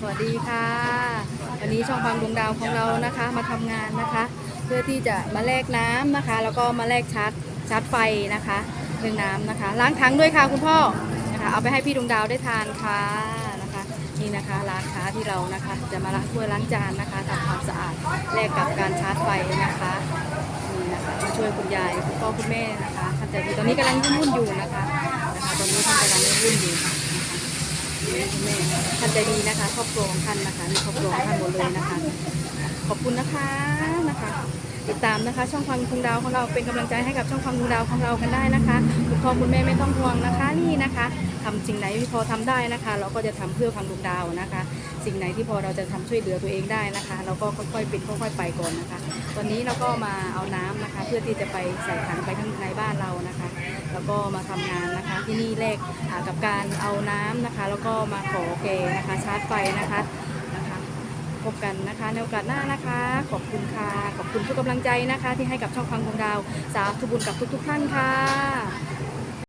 สวัสดีค่ะ วันนี้ช่องพังดวงดาวของเรานะคะมาทำงานนะคะ เพื่อที่จะมาแลกน้ำนะคะ แล้วก็มาแลกชาร์จชาร์จไฟนะคะเรื่องน้ำนะคะ ล้างถังด้วยค่ะคุณพ่อนะคะเอาไปให้พี่ดวงดาวได้ทานค่ะนะคะ นี่นะคะร้านค้าที่เรานะคะ จะมาล้างถ้วยล้างจานนะคะทำความสะอาดแลกกับการชาร์จไฟนะคะนี่นะคะมาช่วยคุณยายคุณพ่อคุณแม่นะคะท่านใจดีตอนนี้กำลังวุ่นอยู่นะคะนะคะตอนนี้ท่านกำลังวุ่นอยู่ ท่านใจดีนะคะครอบครัวของท่านนะคะมีครอบครัวของท่านหมดเลยนะคะ ขอบคุณนะคะนะคะ ติดตามนะคะ ช่องฟังคุงดาวของเราเป็นกำลังใจให้กับช่องฟังคุงดาวของเรากันได้นะคะคุณพ่อคุณแม่ไม่ต้องห่วงนะคะนี่นะคะทำสิ่งไหนที่พอทำได้นะคะ เราก็จะทำเพื่อฟังคุงดาวนะคะ สิ่งไหนที่พอเราจะทำช่วยเหลือตัวเองได้นะคะ เราก็ค่อยๆเป็นค่อยๆไปก่อนนะคะ ตอนนี้เราก็มาเอาน้ำนะคะ เพื่อที่จะไปใส่ถังไปข้าง แล้วก็มาทำงานนะคะที่นี่แรกกับการเอาน้ำนะคะ แล้วก็มาขอแกนะคะชาร์จไฟนะคะนะคะพบกันนะคะในโอกาสหน้านะคะ ขอบคุณค่ะขอบคุณทุกกำลังใจนะคะ ที่ให้กับช่องฟังของดาวสาธุบุญกับทุก ๆ ท่านค่ะ